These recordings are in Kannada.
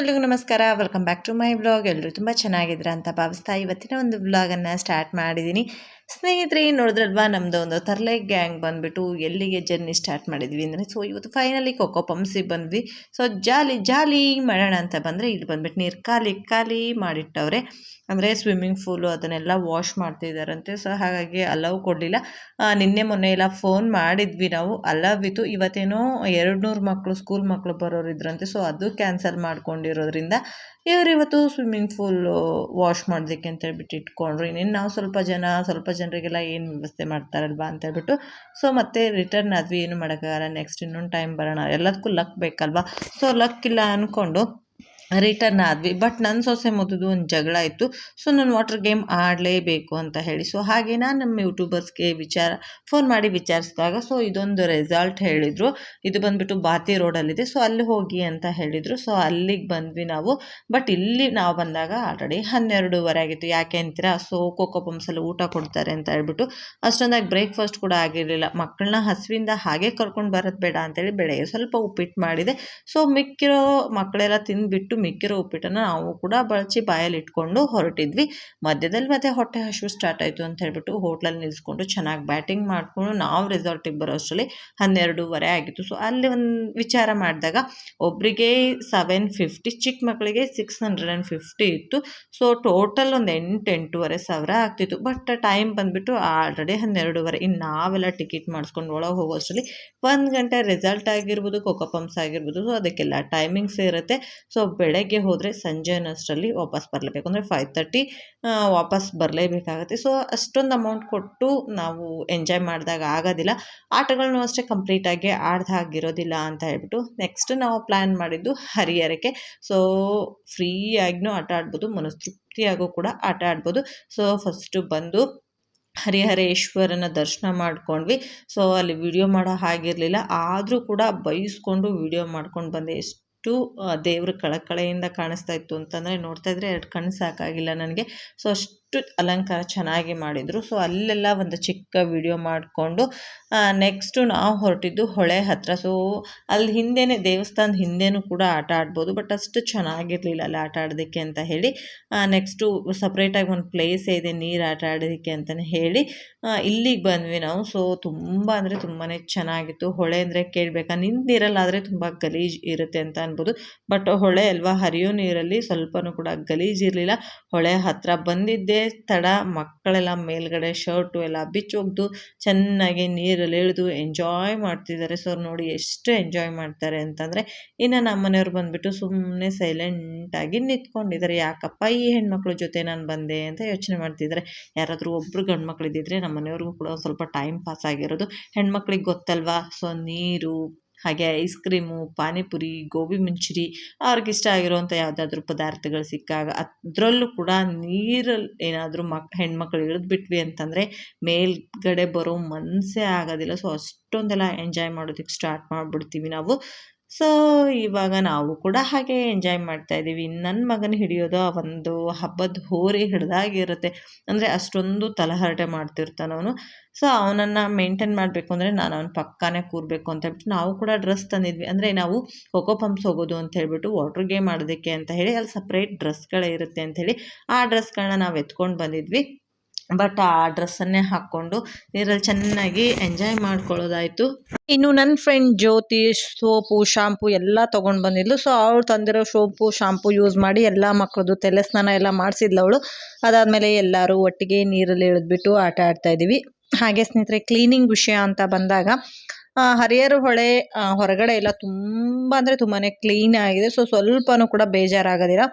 ಎಲ್ರಿಗೂ ನಮಸ್ಕಾರ. Welcome back to my blog ಎಲ್ಲರೂ ತುಂಬ ಚೆನ್ನಾಗಿದ್ರ ಅಂತ ಭಾವಿಸ್ತಾ ಇವತ್ತಿನ ಒಂದು ಬ್ಲಾಗನ್ನು ಸ್ಟಾರ್ಟ್ ಮಾಡಿದ್ದೀನಿ. ಸ್ನೇಹಿತರೆ ನೋಡಿದ್ರಲ್ವಾ? ನಮ್ಮದು ಒಂದು ತರ್ಲೆ ಗ್ಯಾಂಗ್ ಬಂದುಬಿಟ್ಟು ಎಲ್ಲಿಗೆ ಜರ್ನಿ ಸ್ಟಾರ್ಟ್ ಮಾಡಿದ್ವಿ ಅಂದರೆ ಸೊ ಇವತ್ತು ಫೈನಲಿ ಕೊಕ್ಕೋ ಪಂಪ್ಸಿಗೆ ಬಂದ್ವಿ. ಸೊ ಜಾಲಿ ಜಾಲಿ ಮಾಡೋಣ ಅಂತ ಬಂದರೆ, ಇಲ್ಲಿ ಬಂದ್ಬಿಟ್ಟು ನೀರು ಖಾಲಿ ಖಾಲಿ ಮಾಡಿಟ್ಟವ್ರೆ. ಅಂದರೆ ಸ್ವಿಮ್ಮಿಂಗ್ ಫೂಲು ಅದನ್ನೆಲ್ಲ ವಾಶ್ ಮಾಡ್ತಿದ್ದಾರಂತೆ ಸೊ ಹಾಗಾಗಿ ಅಲವ್ ಕೊಡಲಿಲ್ಲ. ನಿನ್ನೆ ಮೊನ್ನೆ ಎಲ್ಲ ಫೋನ್ ಮಾಡಿದ್ವಿ ನಾವು. ಅಲವ್ ಇತ್ತು. ಇವತ್ತೇನೋ ಎರಡು ನೂರು ಮಕ್ಕಳು ಸ್ಕೂಲ್ ಮಕ್ಕಳು ಬರೋರಿದ್ರಂತೆ. ಸೊ ಅದು ಕ್ಯಾನ್ಸಲ್ ಮಾಡ್ಕೊಂಡಿರೋದ್ರಿಂದ ಇವರು ಇವತ್ತು ಸ್ವಿಮ್ಮಿಂಗ್ ಫೂಲ್ ವಾಶ್ ಮಾಡೋದಕ್ಕೆ ಅಂತ ಹೇಳ್ಬಿಟ್ಟು ಇಟ್ಕೊಂಡ್ರು. ಇನ್ನೇನು ನಾವು ಸ್ವಲ್ಪ ಜನ, ಸ್ವಲ್ಪ ಜನರಿಗೆಲ್ಲ ಏನು ವ್ಯವಸ್ಥೆ ಮಾಡ್ತಾರಲ್ವಾ ಅಂತ ಹೇಳ್ಬಿಟ್ಟು ಸೊ ಮತ್ತೆ ರಿಟರ್ನ್ ಆದ್ವಿ ಏನು ಮಾಡೋಕ್ಕಾಗಲ್ಲ. ನೆಕ್ಸ್ಟ್ ಇನ್ನೊಂದು ಟೈಮ್ ಬರೋಣ. ಎಲ್ಲದಕ್ಕೂ ಲಕ್ ಬೇಕಲ್ವಾ? ಸೊ ಲಕ್ ಇಲ್ಲ ಅಂದ್ಕೊಂಡು ರಿಟರ್ನ್ ಆದ್ವಿ. ಬಟ್ ನನ್ನ ಸೊಸೆ ಮೊದಲು ಒಂದು ಜಗಳ ಇತ್ತು. ಸೊ ನಾನು ವಾಟರ್ ಗೇಮ್ ಆಡಲೇಬೇಕು ಅಂತ ಹೇಳಿ. ಸೊ ಹಾಗೆ ನಾನು ನಮ್ಮ ಯೂಟ್ಯೂಬರ್ಸ್ಗೆ ವಿಚಾರ ಫೋನ್ ಮಾಡಿ ವಿಚಾರಿಸಿದಾಗ ಸೊ ಇದೊಂದು ರೆಸಾಲ್ಟ್ ಹೇಳಿದರು. ಇದು ಬಂದುಬಿಟ್ಟು ಬಾತಿ ರೋಡಲ್ಲಿದೆ ಸೊ ಅಲ್ಲಿ ಹೋಗಿ ಅಂತ ಹೇಳಿದರು. ಸೊ ಅಲ್ಲಿಗೆ ಬಂದ್ವಿ ನಾವು. ಬಟ್ ಇಲ್ಲಿ ನಾವು ಬಂದಾಗ ಆಲ್ರೆಡಿ ಹನ್ನೆರಡೂವರೆ ಆಗಿತ್ತು. ಯಾಕೆ ಅಂತೀರಾ? ಸೊ ಕೋಕೋ ಪಂಪ್ಸಲ್ಲಿ ಊಟ ಕೊಡ್ತಾರೆ ಅಂತ ಹೇಳ್ಬಿಟ್ಟು. ಅಷ್ಟೊಂದಾಗಿ ಬ್ರೇಕ್ಫಾಸ್ಟ್ ಕೂಡ ಆಗಿರಲಿಲ್ಲ. ಮಕ್ಕಳನ್ನ ಹಸುವಿಂದ ಹಾಗೆ ಕರ್ಕೊಂಡು ಬರೋದು ಬೇಡ ಅಂತೇಳಿ ಬೆಳಗ್ಗೆ ಸ್ವಲ್ಪ ಉಪ್ಪಿಟ್ಟು ಮಾಡಿದೆ. ಸೊ ಮಿಕ್ಕಿರೋ ಮಕ್ಕಳೆಲ್ಲ ತಿಂದುಬಿಟ್ಟು ಮಿಕ್ಕಿರೋ ಉಪ್ಪಿಟ್ಟನ್ನು ನಾವು ಕೂಡ ಬಳಸಿ ಬಾಯಲ್ಲಿ ಇಟ್ಕೊಂಡು ಹೊರಟಿದ್ವಿ. ಮಧ್ಯದಲ್ಲಿ ಮತ್ತೆ ಹೊಟ್ಟೆ ಹಸಿವು ಸ್ಟಾರ್ಟ್ ಆಯಿತು ಅಂತ ಹೇಳ್ಬಿಟ್ಟು ಹೋಟ್ಲಲ್ಲಿ ನಿಲ್ಲಿಸ್ಕೊಂಡು ಚೆನ್ನಾಗಿ ಬ್ಯಾಟಿಂಗ್ ಮಾಡಿಕೊಂಡು ನಾವು ರೆಸಾರ್ಟಿಗೆ ಬರೋ ಅಷ್ಟರಲ್ಲಿ ಹನ್ನೆರಡೂವರೆ ಆಗಿತ್ತು. ಸೊ ಅಲ್ಲಿ ಒಂದು ವಿಚಾರ ಮಾಡಿದಾಗ ಒಬ್ಬರಿಗೆ ಸೆವೆನ್ ಫಿಫ್ಟಿ ಚಿಕ್ಕ ಮಕ್ಕಳಿಗೆ ಸಿಕ್ಸ್ ಹಂಡ್ರೆಡ್ ಆ್ಯಂಡ್ ಫಿಫ್ಟಿ ಇತ್ತು. ಸೊ ಟೋಟಲ್ ಒಂದು ಎಂಟು, ಎಂಟೂವರೆ ಸಾವಿರ ಆಗ್ತಿತ್ತು. ಬಟ್ ಟೈಮ್ ಬಂದುಬಿಟ್ಟು ಆಲ್ರೆಡಿ ಹನ್ನೆರಡೂವರೆ. ಇನ್ನು ನಾವೆಲ್ಲ ಟಿಕೆಟ್ ಮಾಡಿಸ್ಕೊಂಡು ಒಳಗೆ ಹೋಗೋ ಅಷ್ಟರಲ್ಲಿ ಒಂದು ಗಂಟೆ ರಿಸಲ್ಟ್ ಆಗಿರ್ಬೋದು ಕೋಕೋ ಪಂಪ್ಸ್ ಆಗಿರ್ಬೋದು. ಸೊ ಅದಕ್ಕೆಲ್ಲ ಟೈಮಿಂಗ್ಸ್ ಇರುತ್ತೆ. ಸೊ ಹೋದರೆ ಸಂಜೆ ಅನ್ನೋಷ್ಟರಲ್ಲಿ ವಾಪಸ್ ಬರಲೇಬೇಕು. ಅಂದರೆ ಫೈವ್ ತರ್ಟಿ ವಾಪಸ್ ಬರಲೇಬೇಕಾಗತ್ತೆ. ಸೊ ಅಷ್ಟೊಂದು ಅಮೌಂಟ್ ಕೊಟ್ಟು ನಾವು ಎಂಜಾಯ್ ಮಾಡಿದಾಗ ಆಗೋದಿಲ್ಲ. ಆಟಗಳನ್ನೂ ಅಷ್ಟೇ ಕಂಪ್ಲೀಟಾಗಿ ಆಡ್ದಾಗಿರೋದಿಲ್ಲ ಅಂತ ಹೇಳ್ಬಿಟ್ಟು ನೆಕ್ಸ್ಟ್ ನಾವು ಪ್ಲ್ಯಾನ್ ಮಾಡಿದ್ದು ಹರಿಹರಕ್ಕೆ. ಸೊ ಫ್ರೀಯಾಗಿನೂ ಆಟ ಆಡ್ಬೋದು, ಮನಸ್ತೃಪ್ತಿಯಾಗೂ ಕೂಡ ಆಟ ಆಡ್ಬೋದು. ಸೊ ಫಸ್ಟು ಬಂದು ಹರಿಹರೇಶ್ವರನ ದರ್ಶನ ಮಾಡ್ಕೊಂಡ್ವಿ. ಸೊ ಅಲ್ಲಿ ವಿಡಿಯೋ ಮಾಡೋ ಹಾಗಿರಲಿಲ್ಲ. ಆದರೂ ಕೂಡ ಬೈಸ್ಕೊಂಡು ವಿಡಿಯೋ ಮಾಡ್ಕೊಂಡು ಬಂದೆ. ಎಷ್ಟು ಎಷ್ಟು ದೇವ್ರ ಕಳಕಳೆಯಿಂದ ಕಾಣಿಸ್ತಾ ಇತ್ತು ಅಂತಂದರೆ ನೋಡ್ತಾ ಇದ್ರೆ ಎರಡು ಕಣ್ಣು ಸಾಕಾಗಿಲ್ಲ ನನಗೆ. ಸೊ ಅಷ್ಟು ಅಲಂಕಾರ ಚೆನ್ನಾಗಿ ಮಾಡಿದರು. ಸೊ ಅಲ್ಲೆಲ್ಲ ಒಂದು ಚಿಕ್ಕ ವಿಡಿಯೋ ಮಾಡಿಕೊಂಡು ನೆಕ್ಸ್ಟು ನಾವು ಹೊರಟಿದ್ದು ಹೊಳೆ ಹತ್ತಿರ ಸೊ ಅಲ್ಲಿ ಹಿಂದೆಯೇ ದೇವಸ್ಥಾನದ ಹಿಂದೆನೂ ಕೂಡ ಆಟ ಆಡ್ಬೋದು ಬಟ್ ಅಷ್ಟು ಚೆನ್ನಾಗಿರಲಿಲ್ಲ ಅಲ್ಲಿ ಆಟ ಆಡೋದಕ್ಕೆ ಅಂತ ಹೇಳಿ ನೆಕ್ಸ್ಟು ಸಪ್ರೇಟಾಗಿ ಒಂದು ಪ್ಲೇಸ್ ಇದೆ, ನೀರು ಆಟ ಆಡೋದಕ್ಕೆ ಅಂತಲೇ ಹೇಳಿ ಇಲ್ಲಿಗೆ ಬಂದ್ವಿ ನಾವು. ಸೊ ತುಂಬ ಅಂದರೆ ತುಂಬಾ ಚೆನ್ನಾಗಿತ್ತು. ಹೊಳೆ ಅಂದರೆ ಕೇಳಬೇಕಾ ನಿಂತ ನೀರಲ್ಲಾದರೆ ತುಂಬ ಗಲೀಜು ಇರುತ್ತೆ ಅಂತ ಅನ್ಬೋದು. ಬಟ್ ಹೊಳೆ ಅಲ್ವಾ, ಹರಿಯೋ ನೀರಲ್ಲಿ ಸ್ವಲ್ಪನೂ ಕೂಡ ಗಲೀಜು ಇರಲಿಲ್ಲ. ಹೊಳೆ ಹತ್ತಿರ ಬಂದಿದ್ದೆ ತಡ ಮಕ್ಕಳೆಲ್ಲ ಮೇಲ್ಗಡೆ ಶರ್ಟು ಎಲ್ಲ ಬಿಚ್ಚೋಗ್ದು ಚೆನ್ನಾಗಿ ನೀರಲ್ಲಿ ಇಳಿದು ಎಂಜಾಯ್ ಮಾಡ್ತಿದ್ದಾರೆ. ಸೊ ನೋಡಿ ಎಷ್ಟು ಎಂಜಾಯ್ ಮಾಡ್ತಾರೆ ಅಂತಂದರೆ ಇನ್ನು ನಮ್ಮ ಮನೆಯವ್ರು ಬಂದುಬಿಟ್ಟು ಸುಮ್ಮನೆ ಸೈಲೆಂಟಾಗಿ ನಿಂತ್ಕೊಂಡಿದ್ದಾರೆ. ಯಾಕಪ್ಪ ಈ ಹೆಣ್ಮಕ್ಳ ಜೊತೆ ನಾನು ಬಂದೆ ಅಂತ ಯೋಚನೆ ಮಾಡ್ತಿದ್ದಾರೆ. ಯಾರಾದರೂ ಒಬ್ಬರು ಗಂಡು ಮಕ್ಕಳಿದ್ದಿದ್ರೆ ನಮ್ಮ ಮನೆಯವ್ರಿಗೂ ಕೂಡ ಒಂದು ಸ್ವಲ್ಪ ಟೈಮ್ ಪಾಸ್ ಆಗಿರೋದು. ಹೆಣ್ಮಕ್ಳಿಗೆ ಗೊತ್ತಲ್ವಾ? ಸೊ ನೀರು ಹಾಗೆ ಐಸ್ ಕ್ರೀಮು, ಪಾನಿಪುರಿ, ಗೋಬಿ ಮಂಚೂರಿ ಅವ್ರಿಗಿಷ್ಟ ಆಗಿರುವಂಥ ಯಾವುದಾದ್ರೂ ಪದಾರ್ಥಗಳು ಸಿಕ್ಕಾಗ ಅದರಲ್ಲೂ ಕೂಡ ನೀರಲ್ಲಿ ಏನಾದರೂ ಮಕ್, ಹೆಣ್ಮಕ್ಳು ಇಳಿದ್ಬಿಟ್ವಿ ಅಂತಂದರೆ ಮೇಲ್ಗಡೆ ಬರೋ ಮನಸ್ಸೇ ಆಗೋದಿಲ್ಲ. ಸೊ ಅಷ್ಟೊಂದೆಲ್ಲ ಎಂಜಾಯ್ ಮಾಡೋದಕ್ಕೆ ಸ್ಟಾರ್ಟ್ ಮಾಡಿಬಿಡ್ತೀವಿ ನಾವು. ಸೊ ಇವಾಗ ನಾವು ಕೂಡ ಹಾಗೆ ಎಂಜಾಯ್ ಮಾಡ್ತಾ ಇದ್ದೀವಿ. ನನ್ನ ಮಗನ ಹಿಡಿಯೋದು ಆ ಒಂದು ಹಬ್ಬದ ಹೋರಿ ಹಿಡ್ದಾಗಿರುತ್ತೆ. ಅಂದರೆ ಅಷ್ಟೊಂದು ತಲಹರಟೆ ಮಾಡ್ತಿರ್ತಾನೆ ಅವನು. ಸೊ ಅವನನ್ನು ಮೇಂಟೈನ್ ಮಾಡಬೇಕು ಅಂದರೆ ನಾನು ಅವನ ಪಕ್ಕನೇ ಕೂರಬೇಕು ಅಂತ ಹೇಳ್ಬಿಟ್ಟು ನಾವು ಕೂಡ ಡ್ರೆಸ್ ತಂದಿದ್ವಿ. ಅಂದರೆ ನಾವು ಕೊಕೋ ಪಂಪ್ಸ್ ಹೋಗೋದು ಅಂತ ಹೇಳ್ಬಿಟ್ಟು ವಾಟ್ರ್ ಗೇಮ್ ಆಡೋದಕ್ಕೆ ಅಂತ ಹೇಳಿ, ಅಲ್ಲಿ ಸಪ್ರೇಟ್ ಡ್ರೆಸ್ಗಳೇ ಇರುತ್ತೆ ಅಂಥೇಳಿ ಆ ಡ್ರೆಸ್ಗಳನ್ನ ನಾವು ಎತ್ಕೊಂಡು ಬಂದಿದ್ವಿ. ಬಟ್ ಆ ಡ್ರೆಸ್ಸನ್ನೇ ಹಾಕ್ಕೊಂಡು ನೀರಲ್ಲಿ ಚೆನ್ನಾಗಿ ಎಂಜಾಯ್ ಮಾಡ್ಕೊಳ್ಳೋದಾಯಿತು. ಇನ್ನು ನನ್ನ ಫ್ರೆಂಡ್ ಜ್ಯೋತಿ, ಸೋಪು ಶಾಂಪು ಎಲ್ಲ ತೊಗೊಂಡು ಬಂದಿದ್ಲು. ಸೊ ಅವಳು ತಂದಿರೋ ಸೋಪು ಶಾಂಪು ಯೂಸ್ ಮಾಡಿ ಎಲ್ಲ ಮಕ್ಕಳದು ತಲೆ ಸ್ನಾನ ಎಲ್ಲ ಮಾಡಿಸಿದ್ಲು ಅವಳು. ಅದಾದಮೇಲೆ ಎಲ್ಲರೂ ಒಟ್ಟಿಗೆ ನೀರಲ್ಲಿ ಇಳಿದ್ಬಿಟ್ಟು ಆಟ ಆಡ್ತಾ ಇದ್ದೀವಿ. ಹಾಗೆ ಸ್ನೇಹಿತರೆ ಕ್ಲೀನಿಂಗ್ ವಿಷಯ ಅಂತ ಬಂದಾಗ ಹರಿಯರು ಹೊಳೆ ಹೊರಗಡೆ ಎಲ್ಲ ತುಂಬ ಅಂದರೆ ತುಂಬಾ ಕ್ಲೀನ್ ಆಗಿದೆ. ಸೊ ಸ್ವಲ್ಪನೂ ಕೂಡ ಬೇಜಾರಾಗೋದಿಲ್ಲ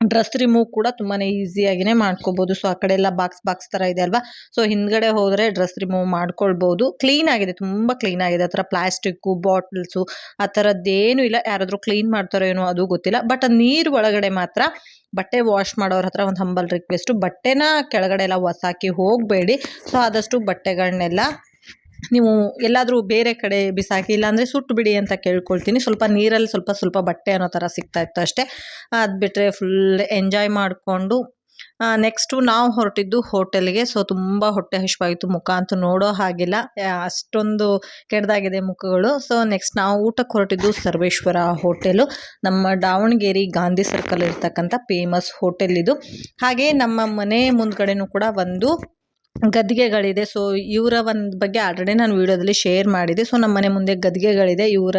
ಡ್ರೆಸ್ ರಿಮೂವ್ ಕೂಡ ತುಂಬಾ ಈಸಿಯಾಗಿನೇ ಮಾಡ್ಕೋಬೋದು. ಸೊ ಆ ಕಡೆ ಎಲ್ಲ ಬಾಕ್ಸ್ ಬಾಕ್ಸ್ ಥರ ಇದೆ ಅಲ್ವಾ? ಸೊ ಹಿಂದ್ಗಡೆ ಹೋದರೆ ಡ್ರೆಸ್ ರಿಮೂವ್ ಮಾಡ್ಕೊಳ್ಬೋದು. ಕ್ಲೀನ್ ಆಗಿದೆ, ತುಂಬ ಕ್ಲೀನ್ ಆಗಿದೆ. ಆ ಥರ ಪ್ಲಾಸ್ಟಿಕ್ಕು ಬಾಟಲ್ಸು ಆ ಥರದ್ದೇನೂ ಇಲ್ಲ. ಯಾರಾದರೂ ಕ್ಲೀನ್ ಮಾಡ್ತಾರೋ ಏನೋ ಅದು ಗೊತ್ತಿಲ್ಲ. ಬಟ್ ನೀರು ಒಳಗಡೆ ಮಾತ್ರ ಬಟ್ಟೆ ವಾಶ್ ಮಾಡೋರ ಹತ್ರ ಒಂದು ಹಂಬಲ್ ರಿಕ್ವೆಸ್ಟು ಬಟ್ಟೆನ ಕೆಳಗಡೆ ಎಲ್ಲ ಹೊಸಾಕಿ ಹೋಗಬೇಡಿ. ಸೊ ಆದಷ್ಟು ಬಟ್ಟೆಗಳನ್ನೆಲ್ಲ ನೀವು ಎಲ್ಲಾದರೂ ಬೇರೆ ಕಡೆ ಬಿಸಾಕಿ, ಇಲ್ಲಾಂದರೆ ಸುಟ್ಟು ಬಿಡಿ ಅಂತ ಕೇಳ್ಕೊಳ್ತೀನಿ. ಸ್ವಲ್ಪ ನೀರಲ್ಲಿ ಸ್ವಲ್ಪ ಸ್ವಲ್ಪ ಬಟ್ಟೆ ಅನ್ನೋ ಥರ ಸಿಗ್ತಾ ಇತ್ತು ಅಷ್ಟೇ. ಅದು ಬಿಟ್ಟರೆ ಫುಲ್ ಎಂಜಾಯ್ ಮಾಡಿಕೊಂಡು ನೆಕ್ಸ್ಟು ನಾವು ಹೊರಟಿದ್ದು ಹೋಟೆಲ್ಗೆ ಸೊ ತುಂಬ ಹೊಟ್ಟೆ ಹಸಿವಾಗಿತ್ತು. ಮುಖ ಅಂತೂ ನೋಡೋ ಹಾಗಿಲ್ಲ. ಅಷ್ಟೊಂದು ಕೆಡ್ದಾಗಿದೆ ಮುಖಗಳು. ಸೊ ನೆಕ್ಸ್ಟ್ ನಾವು ಊಟಕ್ಕೆ ಹೊರಟಿದ್ದು ಸರ್ವೇಶ್ವರ ಹೋಟೆಲು ನಮ್ಮ ದಾವಣಗೆರೆ ಗಾಂಧಿ ಸರ್ಕಲ್ ಇರ್ತಕ್ಕಂಥ ಫೇಮಸ್ ಹೋಟೆಲ್ ಇದು. ಹಾಗೆ ನಮ್ಮ ಮನೆ ಮುಂದ್ಗಡೆನೂ ಕೂಡ ಒಂದು ಗದ್ದಿಗೆಗಳಿದೆ ಸೊ ಇವರ ಒಂದು ಬಗ್ಗೆ ಆಲ್ರೆಡಿ ನಾನು ವಿಡಿಯೋದಲ್ಲಿ ಶೇರ್ ಮಾಡಿದೆ. ಸೊ ನಮ್ಮ ಮನೆ ಮುಂದೆ ಗದ್ದಿಗೆಗಳಿದೆ ಇವರ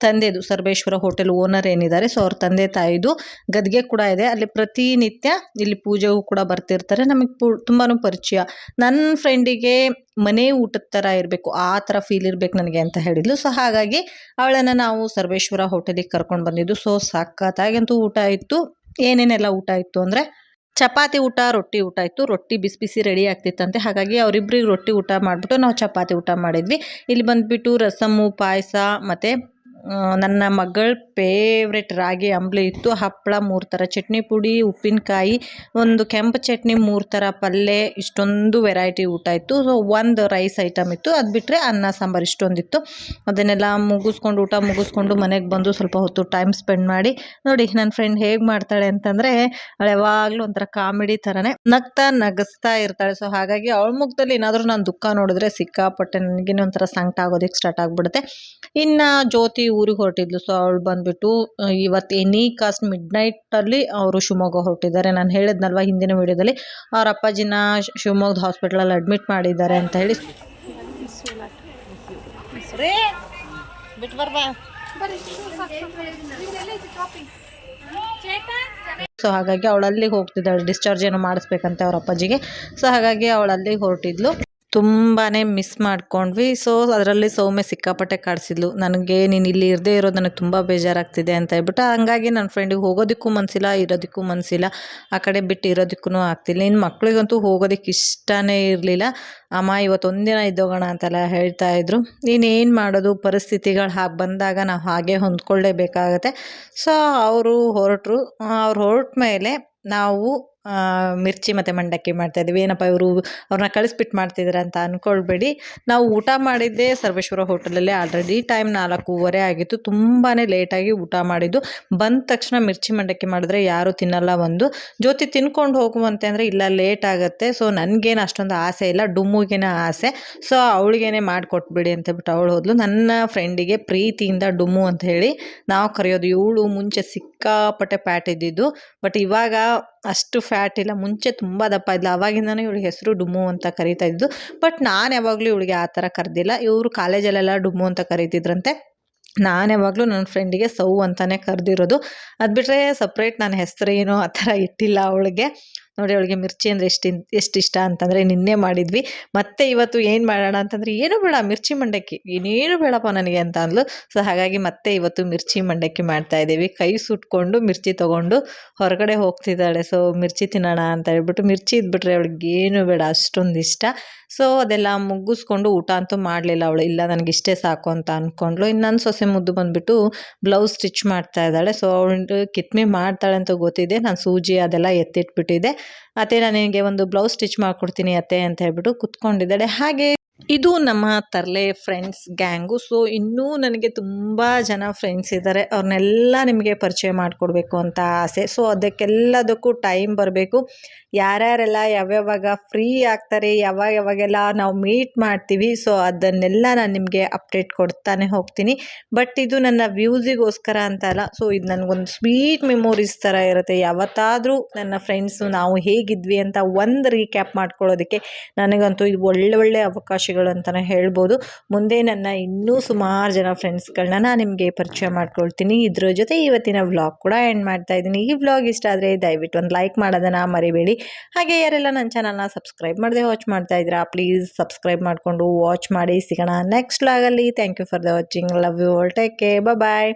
ತಂದೆದು ಸರ್ವೇಶ್ವರ ಹೋಟೆಲ್ ಓನರ್ ಏನಿದ್ದಾರೆ. ಸೊ ಅವ್ರ ತಂದೆ ತಾಯಿದು ಗದ್ದಿಗೆ ಕೂಡ ಇದೆ. ಅಲ್ಲಿ ಪ್ರತಿನಿತ್ಯ ಇಲ್ಲಿ ಪೂಜೆಗೂ ಕೂಡ ಬರ್ತಿರ್ತಾರೆ. ನಮಗೆ ಪು ತುಂಬಾ ಪರಿಚಯ. ನನ್ನ ಫ್ರೆಂಡಿಗೆ ಮನೆ ಊಟದ ಥರ ಇರಬೇಕು. ಆ ಥರ ಫೀಲ್ ಇರಬೇಕು ನನಗೆ ಅಂತ ಹೇಳಿದ್ಲು. ಸೊ ಹಾಗಾಗಿ ಅವಳನ್ನು ನಾವು ಸರ್ವೇಶ್ವರ ಹೋಟೆಲಿಗೆ ಕರ್ಕೊಂಡು ಬಂದಿದ್ದು. ಸೊ ಸಖತ್ತಾಗಂತೂ ಊಟ ಇತ್ತು. ಏನೇನೆಲ್ಲ ಊಟ ಇತ್ತು ಅಂದರೆ ಚಪಾತಿ ಊಟ, ರೊಟ್ಟಿ ಊಟ ಇತ್ತು. ರೊಟ್ಟಿ ಬಿಸಿ ಬಿಸಿ ರೆಡಿ ಆಗ್ತಿತ್ತಂತೆ. ಹಾಗಾಗಿ ಅವರಿಬ್ರಿಗೆ ರೊಟ್ಟಿ ಊಟ ಮಾಡಿಬಿಟ್ಟು ನಾವು ಚಪಾತಿ ಊಟ ಮಾಡಿದ್ವಿ. ಇಲ್ಲಿ ಬಂದುಬಿಟ್ಟು ರಸಮ್ಮು ಪಾಯಸ ಮತ್ತು ನನ್ನ ಮಗಳ ಫೇವ್ರೆಟ್ ರಾಗಿ ಅಂಬ್ಲಿ ಇತ್ತು. ಹಪ್ಪಳ ಮೂರು ಥರ ಚಟ್ನಿ ಪುಡಿ, ಉಪ್ಪಿನಕಾಯಿ, ಒಂದು ಕೆಂಪು ಚಟ್ನಿ ಮೂರು ಥರ ಪಲ್ಯ ಇಷ್ಟೊಂದು ವೆರೈಟಿ ಊಟ ಇತ್ತು. ಸೊ ಒಂದು ರೈಸ್ ಐಟಮ್ ಇತ್ತು. ಅದು ಬಿಟ್ಟರೆ ಅನ್ನ, ಸಾಂಬಾರು ಇಷ್ಟೊಂದಿತ್ತು. ಅದನ್ನೆಲ್ಲ ಮುಗಿಸ್ಕೊಂಡು, ಊಟ ಮುಗಿಸ್ಕೊಂಡು ಮನೆಗೆ ಬಂದು ಸ್ವಲ್ಪ ಹೊತ್ತು ಟೈಮ್ ಸ್ಪೆಂಡ್ ಮಾಡಿ, ನೋಡಿ ನನ್ನ ಫ್ರೆಂಡ್ ಹೇಗೆ ಮಾಡ್ತಾಳೆ ಅಂತಂದರೆ, ಅವಳು ಯಾವಾಗಲೂ ಒಂಥರ ಕಾಮಿಡಿ ಥರನೇ ನಗ್ತಾ ನಗಿಸ್ತಾ ಇರ್ತಾಳೆ. ಸೊ ಹಾಗಾಗಿ ಅವಳ ಮುಖದಲ್ಲಿ ಏನಾದರೂ ನಾನು ದುಃಖ ನೋಡಿದ್ರೆ ಸಿಕ್ಕಾಪಟ್ಟೆ ನನಗೇನೆ ಒಂಥರ ಸಂಕಟ ಆಗೋದಕ್ಕೆ ಸ್ಟಾರ್ಟ್ ಆಗಿಬಿಡುತ್ತೆ. ಇನ್ನು ಜ್ಯೋತಿ ಊರಿಗೆ ಹೊರಟಿದ್ಲು. ಸೊ ಅವಳು ಬಂದುಬಿಟ್ಟು ಇವತ್ತು ಎನಿ ಕಾಸ್ಟ್ ಮಿಡ್ ನೈಟಲ್ಲಿ ಅವರು ಶಿವಮೊಗ್ಗ ಹೊರಟಿದ್ದಾರೆ. ನಾನು ಹೇಳಿದ್ನಲ್ವ ಹಿಂದಿನ ವೀಡಿಯೋದಲ್ಲಿ ಅವ್ರ ಅಪ್ಪಾಜಿನ ಶಿವಮೊಗ್ಗದ ಹಾಸ್ಪಿಟ್ಲಲ್ಲಿ ಅಡ್ಮಿಟ್ ಮಾಡಿದ್ದಾರೆ ಅಂತ ಹೇಳಿ. ಸೊ ಹಾಗಾಗಿ ಅವಳಲ್ಲಿ ಹೋಗ್ತಿದ್ದಾಳೆ. ಡಿಸ್ಚಾರ್ಜ್ ಏನೋ ಮಾಡಿಸ್ಬೇಕಂತೆ ಅವ್ರ ಅಪ್ಪಾಜಿಗೆ. ಸೊ ಹಾಗಾಗಿ ಅವಳಲ್ಲಿ ಹೊರಟಿದ್ಲು. ತುಂಬಾ ಮಿಸ್ ಮಾಡ್ಕೊಂಡ್ವಿ. ಸೊ ಅದರಲ್ಲಿ ಸೌಮ್ಯ ಸಿಕ್ಕಾಪಟ್ಟೆ ಕಾಡಿಸಿದ್ಲು. ನನಗೆ, ನೀನು ಇಲ್ಲಿ ಇರದೇ ಇರೋದು ನನಗೆ ತುಂಬ ಬೇಜಾರಾಗ್ತಿದೆ ಅಂತ ಹೇಳ್ಬಿಟ್ಟು, ಹಂಗಾಗಿ ನನ್ನ ಫ್ರೆಂಡಿಗೆ ಹೋಗೋದಕ್ಕೂ ಮನಸ್ಸಿಲ್ಲ ಇರೋದಕ್ಕೂ ಮನಸ್ಸಿಲ್ಲ ಆ ಕಡೆ ಬಿಟ್ಟು ಇರೋದಕ್ಕೂ ಆಗ್ತಿಲ್ಲ. ಇನ್ನು ಮಕ್ಕಳಿಗಂತೂ ಹೋಗೋದಕ್ಕೆ ಇಷ್ಟನೇ ಇರಲಿಲ್ಲ. ಅಮ್ಮ ಇವತ್ತು ಒಂದಿನ ಇದ್ದೋಗೋಣ ಅಂತೆಲ್ಲ ಹೇಳ್ತಾ ಇದ್ರು. ನೀನೇನು ಮಾಡೋದು? ಪರಿಸ್ಥಿತಿಗಳು ಹಾಗೆ ಬಂದಾಗ ನಾವು ಹಾಗೆ ಹೊಂದ್ಕೊಳ್ಳೇಬೇಕಾಗತ್ತೆ ಸೊ ಅವರು ಹೊರಟರು. ಅವ್ರು ಹೊರಟ ಮೇಲೆ ನಾವು ಮಿರ್ಚಿ ಮತ್ತು ಮಂಡಕ್ಕಿ ಮಾಡ್ತಾಯಿದ್ವಿ ಏನಪ್ಪ ಇವರು ಅವ್ರನ್ನ ಕಳಿಸ್ಬಿಟ್ಟು ಮಾಡ್ತಿದ್ದಾರೆ ಅಂತ ಅಂದ್ಕೊಳ್ಬೇಡಿ ನಾವು ಊಟ ಮಾಡಿದ್ದೇ ಸರ್ವೇಶ್ವರ ಹೋಟೆಲಲ್ಲೇ ಆಲ್ರೆಡಿ ಟೈಮ್ ನಾಲ್ಕೂವರೆ ಆಗಿತ್ತು. ತುಂಬಾ ಲೇಟಾಗಿ ಊಟ ಮಾಡಿದ್ದು. ಬಂದ ತಕ್ಷಣ ಮಿರ್ಚಿ ಮಂಡಕ್ಕಿ ಮಾಡಿದ್ರೆ ಯಾರೂ ತಿನ್ನಲ್ಲ ಒಂದು. ಜೊತೆ ತಿನ್ಕೊಂಡು ಹೋಗುವಂತೆ ಅಂದರೆ ಇಲ್ಲ ಲೇಟ್ ಆಗುತ್ತೆ. ಸೊ ನನಗೇನು ಅಷ್ಟೊಂದು ಆಸೆ ಇಲ್ಲ. ಡುಮ್ಮುಗೇನ ಆಸೆ. ಸೊ ಅವಳಿಗೇನೆ ಮಾಡಿಕೊಟ್ಬಿಡಿ ಅಂತ ಹೇಳ್ಬಿಟ್ಟು ಅವಳು ಹೋದ್ಲು. ನನ್ನ ಫ್ರೆಂಡಿಗೆ ಪ್ರೀತಿಯಿಂದ ಡುಮ್ಮು ಅಂತ ಹೇಳಿ ನಾವು ಕರೆಯೋದು. ಇವಳು ಮುಂಚೆ ಸಿಕ್ಕಾಪಟ್ಟೆ ಪ್ಯಾಟ್ ಇದ್ದಿದ್ದು. ಬಟ್ ಇವಾಗ ಅಷ್ಟು ಫ್ಯಾಟ್ ಇಲ್ಲ. ಮುಂಚೆ ತುಂಬ ದಪ್ಪ ಇದ್ಲು. ಅವಾಗಿಂದನೇ ಇವಳಿಗೆ ಹೆಸರು ಡುಮ್ಮು ಅಂತ ಕರೀತಾ ಇದ್ದು ಬಟ್ ನಾನು ಯಾವಾಗಲೂ ಇವಳಿಗೆ ಆ ಥರ ಕರೆದಿಲ್ಲ. ಇವರು ಕಾಲೇಜಲ್ಲೆಲ್ಲ ಡುಮ್ಮು ಅಂತ ಕರೀತಿದ್ರಂತೆ. ನಾನು ಯಾವಾಗಲೂ ನನ್ನ ಫ್ರೆಂಡಿಗೆ ಸೌ ಅಂತಲೇ ಕರೆದಿರೋದು. ಅದು ಬಿಟ್ಟರೆ ಸಪ್ರೇಟ್ ನನ್ನ ಹೆಸರೇನು ಆ ಥರ ಇಟ್ಟಿಲ್ಲ ಅವಳಿಗೆ. ನೋಡಿ ಅವಳಿಗೆ ಮಿರ್ಚಿ ಅಂದರೆ ಎಷ್ಟು ಎಷ್ಟು ಇಷ್ಟ ಅಂತಂದರೆ ನಿನ್ನೆ ಮಾಡಿದ್ವಿ. ಮತ್ತೆ ಇವತ್ತು ಏನು ಮಾಡೋಣ ಅಂತಂದರೆ ಏನು ಬೇಡ, ಮಿರ್ಚಿ ಮಂಡಕ್ಕಿ. ಏನೇನು ಬೇಡಪ್ಪ ನನಗೆ ಅಂತ ಅಂದ್ಲು. ಸೊ ಹಾಗಾಗಿ ಮತ್ತೆ ಇವತ್ತು ಮಿರ್ಚಿ ಮಂಡಕ್ಕಿ ಮಾಡ್ತಾ ಇದ್ದೀವಿ. ಕೈ ಸುಟ್ಕೊಂಡು ಮಿರ್ಚಿ ತೊಗೊಂಡು ಹೊರಗಡೆ ಹೋಗ್ತಿದ್ದಾಳೆ. ಸೊ ಮಿರ್ಚಿ ತಿನ್ನೋಣ ಅಂತ ಹೇಳ್ಬಿಟ್ಟು ಮಿರ್ಚಿ ಇದ್ಬಿಟ್ರೆ ಅವಳಿಗೆ ಏನು ಬೇಡ, ಅಷ್ಟೊಂದು ಇಷ್ಟ. ಸೊ, ಅದೆಲ್ಲ ಮುಗಿಸ್ಕೊಂಡು ಊಟ ಅಂತೂ ಮಾಡಲಿಲ್ಲ ಅವಳು. ಇಲ್ಲ ನನಗೆ ಇಷ್ಟೇ ಸಾಕು ಅಂತ ಅಂದ್ಕೊಂಡ್ಳು. ಇನ್ನು ನನ್ನ ಸೊಸೆ ಮುದ್ದು ಬಂದುಬಿಟ್ಟು ಬ್ಲೌಸ್ ಸ್ಟಿಚ್ ಮಾಡ್ತಾ ಇದ್ದಾಳೆ. ಸೊ, ಅವಳು ಕಿತ್ಮಿ ಮಾಡ್ತಾಳೆ ಅಂತ ಗೊತ್ತಿದೆ. ನಾನು ಸೂಜಿ ಅದೆಲ್ಲ ಎತ್ತಿಟ್ಬಿಟ್ಟಿದ್ದೆ. ಅತ್ತೆ ನನಗೆ ಒಂದು ಬ್ಲೌಸ್ ಸ್ಟಿಚ್ ಮಾಡಿಕೊಡ್ತೀನಿ ಅತ್ತೆ ಅಂತ ಹೇಳ್ಬಿಟ್ಟು ಕುತ್ಕೊಂಡಿದ್ದಾಳೆ. ಹಾಗೆ ಇದು ನಮ್ಮ ತರಲೆ ಫ್ರೆಂಡ್ಸ್ ಗ್ಯಾಂಗು ಸೊ ಇನ್ನೂ ನನಗೆ ತುಂಬ ಜನ ಫ್ರೆಂಡ್ಸ್ ಇದ್ದಾರೆ ಅವ್ರನ್ನೆಲ್ಲ ನಿಮಗೆ ಪರಿಚಯ ಮಾಡಿಕೊಡ್ಬೇಕು ಅಂತ ಆಸೆ. ಸೊ ಅದಕ್ಕೆಲ್ಲದಕ್ಕೂ ಟೈಮ್ ಬರಬೇಕು. ಯಾರ್ಯಾರೆಲ್ಲ ಯಾವ್ಯಾವಾಗ ಫ್ರೀ ಆಗ್ತಾರೆ ಯಾವಾಗ ಯಾವಾಗೆಲ್ಲ ನಾವು ಮೀಟ್ ಮಾಡ್ತೀವಿ ಸೊ ಅದನ್ನೆಲ್ಲ ನಾನು ನಿಮಗೆ ಅಪ್ಡೇಟ್ ಕೊಡ್ತಾನೆ ಹೋಗ್ತೀನಿ. ಬಟ್ ಇದು ನನ್ನ ವ್ಯೂಸಿಗೋಸ್ಕರ ಅಂತ ಅಲ್ಲ. ಸೊ ಇದು ನನಗೊಂದು ಸ್ವೀಟ್ ಮೆಮೊರೀಸ್ ಥರ ಇರುತ್ತೆ. ಯಾವತ್ತಾದರೂ ನನ್ನ ಫ್ರೆಂಡ್ಸು ನಾವು ಹೇಗಿದ್ವಿ ಅಂತ ಒಂದು ರೀಕ್ಯಾಪ್ ಮಾಡ್ಕೊಳ್ಳೋದಕ್ಕೆ ನನಗಂತೂ ಇದು ಒಳ್ಳೆ ಒಳ್ಳೆ ಅವಕಾಶಗಳು ಅಂತಲೇ ಹೇಳ್ಬೋದು. ಮುಂದೆ ನನ್ನ ಇನ್ನೂ ಸುಮಾರು ಜನ ಫ್ರೆಂಡ್ಸ್ಗಳನ್ನ ನಾನು ನಿಮಗೆ ಪರಿಚಯ ಮಾಡ್ಕೊಳ್ತೀನಿ. ಇದ್ರ ಜೊತೆ ಇವತ್ತಿನ ವ್ಲಾಗ್ ಕೂಡ ಎಂಡ್ ಮಾಡ್ತಾ ಇದ್ದೀನಿ. ಈ ವ್ಲಾಗ್ ಇಷ್ಟ ಆದರೆ ದಯವಿಟ್ಟು ಒಂದು ಲೈಕ್ ಮಾಡೋದನ್ನು ಮರಿಬೇಡಿ. ಹಾಗೆ ಯಾರೆಲ್ಲ ನನ್ನ ಚಾನಲ್ನ ಸಬ್ಸ್ಕ್ರೈಬ್ ಮಾಡದೆ ವಾಚ್ ಮಾಡ್ತಾ ಇದ್ದೀರಾ ಪ್ಲೀಸ್ ಸಬ್ಸ್ಕ್ರೈಬ್ ಮಾಡಿಕೊಂಡು ವಾಚ್ ಮಾಡಿ ಸಿಗೋಣ ನೆಕ್ಸ್ಟ್ ವ್ಲಾಗಲ್ಲಿ thank you for the watching love you all take care bye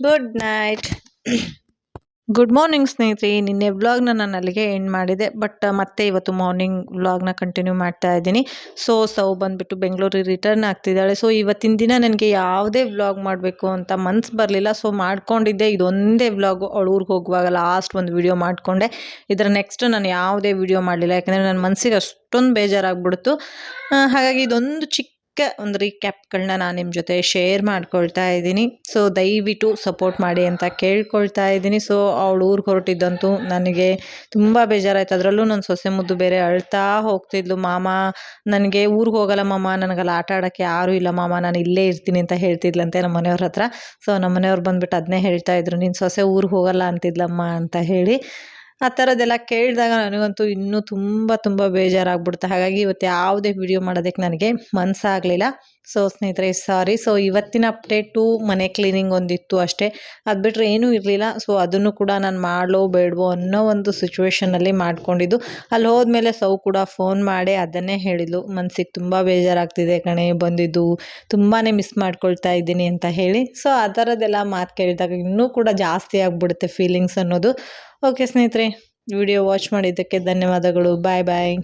good night good morning ಸ್ನೇಹಿತರೆ. ನಿನ್ನೆ ವ್ಲಾಗ್ನ ನಾನು ಅಲ್ಲಿಗೆ ಎಂಡ್ ಮಾಡಿದೆ ಬಟ್ ಮತ್ತೆ ಇವತ್ತು ಮಾರ್ನಿಂಗ್ ವ್ಲಾಗ್ನ ಕಂಟಿನ್ಯೂ ಮಾಡ್ತಾ ಇದ್ದೀನಿ. ಸೊ ಸೌ ಬಂದುಬಿಟ್ಟು ಬೆಂಗಳೂರಿಗೆ ರಿಟರ್ನ್ ಆಗ್ತಿದ್ದಾಳೆ. ಸೊ ಇವತ್ತಿನ ದಿನ ನನಗೆ ಯಾವುದೇ ವ್ಲಾಗ್ ಮಾಡಬೇಕು ಅಂತ ಮನ್ಸು ಬರಲಿಲ್ಲ. ಸೊ ಮಾಡ್ಕೊಂಡಿದ್ದೆ. ಇದೊಂದೇ ವ್ಲಾಗು ಊರಿಗೆ ಹೋಗುವಾಗ ಲಾಸ್ಟ್ ಒಂದು ವಿಡಿಯೋ ಮಾಡಿಕೊಂಡೆ. ಇದರ ನೆಕ್ಸ್ಟ್ ನಾನು ಯಾವುದೇ ವಿಡಿಯೋ ಮಾಡಲಿಲ್ಲ. ಯಾಕಂದರೆ ನನ್ನ ಮನಸ್ಸಿಗೆ ಅಷ್ಟೊಂದು ಬೇಜಾರಾಗ್ಬಿಡ್ತು. ಹಾಗಾಗಿ ಇದೊಂದು ಚಿಕ್ಕ ಒಂದು ರೀಕ್ಯಾಪ್ಗಳನ್ನ ನಾನು ನಿಮ್ಮ ಜೊತೆ ಶೇರ್ ಮಾಡ್ಕೊಳ್ತಾ ಇದ್ದೀನಿ. ಸೊ ದಯವಿಟ್ಟು ಸಪೋರ್ಟ್ ಮಾಡಿ ಅಂತ ಕೇಳ್ಕೊಳ್ತಾ ಇದ್ದೀನಿ. ಸೊ ಅವಳು ಊರಿಗೆ ಹೊರಟಿದ್ದಂತೂ ನನಗೆ ತುಂಬ ಬೇಜಾರಾಯ್ತು. ಅದರಲ್ಲೂ ನನ್ನ ಸೊಸೆ ಮುದ್ದು ಬೇರೆ ಅಳ್ತಾ ಹೋಗ್ತಿದ್ಲು. ಮಾಮ ನನಗೆ ಊರಿಗೆ ಹೋಗಲ್ಲ ಮಾಮ ನನಗಲ್ಲ ಆಟ ಆಡೋಕ್ಕೆ ಯಾರೂ ಇಲ್ಲ ಮಾಮ, ನಾನು ಇಲ್ಲೇ ಇರ್ತೀನಿ ಅಂತ ಹೇಳ್ತಿದ್ಲಂತೆ ನಮ್ಮ ಮನೆಯವ್ರ ಹತ್ರ. ಸೊ ನಮ್ಮ ಮನೆಯವ್ರು ಬಂದ್ಬಿಟ್ಟು ಅದನ್ನೇ ಹೇಳ್ತಾ ಇದ್ರು. ನಿನ್ನ ಸೊಸೆ ಊರಿಗೆ ಹೋಗಲ್ಲ ಅಂತಿದ್ಲಮ್ಮ ಅಂತ ಹೇಳಿ. ಆ ಥರದ್ದೆಲ್ಲ ಕೇಳಿದಾಗ ನನಗಂತೂ ಇನ್ನೂ ತುಂಬ ತುಂಬ ಬೇಜಾರಾಗ್ಬಿಡ್ತು ಹಾಗಾಗಿ ಇವತ್ತು ಯಾವುದೇ ವಿಡಿಯೋ ಮಾಡೋದಕ್ಕೆ ನನಗೆ ಮನಸ್ಸಾಗಲಿಲ್ಲ ಸೊ ಸ್ನೇಹಿತರೆ, ಸಾರಿ. ಸೊ ಇವತ್ತಿನ ಅಪ್ಡೇಟು ಮನೆ ಕ್ಲೀನಿಂಗ್ ಒಂದಿತ್ತು ಅಷ್ಟೇ. ಅದು ಬಿಟ್ಟರೆ ಏನೂ ಇರಲಿಲ್ಲ. ಸೊ ಅದನ್ನು ಕೂಡ ನಾನು ಮಾಡಲೋ ಬೇಡವೋ ಅನ್ನೋ ಒಂದು ಸಿಚುವೇಷನಲ್ಲಿ ಮಾಡ್ಕೊಂಡಿದ್ದು. ಅಲ್ಲಿ ಹೋದ್ಮೇಲೆ ಸೌ ಕೂಡ ಫೋನ್ ಮಾಡಿ ಅದನ್ನೇ ಹೇಳಿದ್ಲು. ಮನಸ್ಸಿಗೆ ತುಂಬ ಬೇಜಾರಾಗ್ತಿದೆ ಕಣೆ, ಬಂದಿದ್ದು. ತುಂಬಾ ಮಿಸ್ ಮಾಡ್ಕೊಳ್ತಾ ಇದ್ದೀನಿ ಅಂತ ಹೇಳಿ. ಸೊ ಆ ಥರದ್ದೆಲ್ಲ ಮಾತು ಕೇಳಿದಾಗ ಇನ್ನೂ ಕೂಡ ಜಾಸ್ತಿ ಆಗಿಬಿಡುತ್ತೆ ಫೀಲಿಂಗ್ಸ್ ಅನ್ನೋದು. ಓಕೆ ಸ್ನೇಹಿತರೆ ವಿಡಿಯೋ ವಾಚ್ ಮಾಡಿದ್ದಕ್ಕೆ ಧನ್ಯವಾದಗಳು. ಬಾಯ್ ಬಾಯ್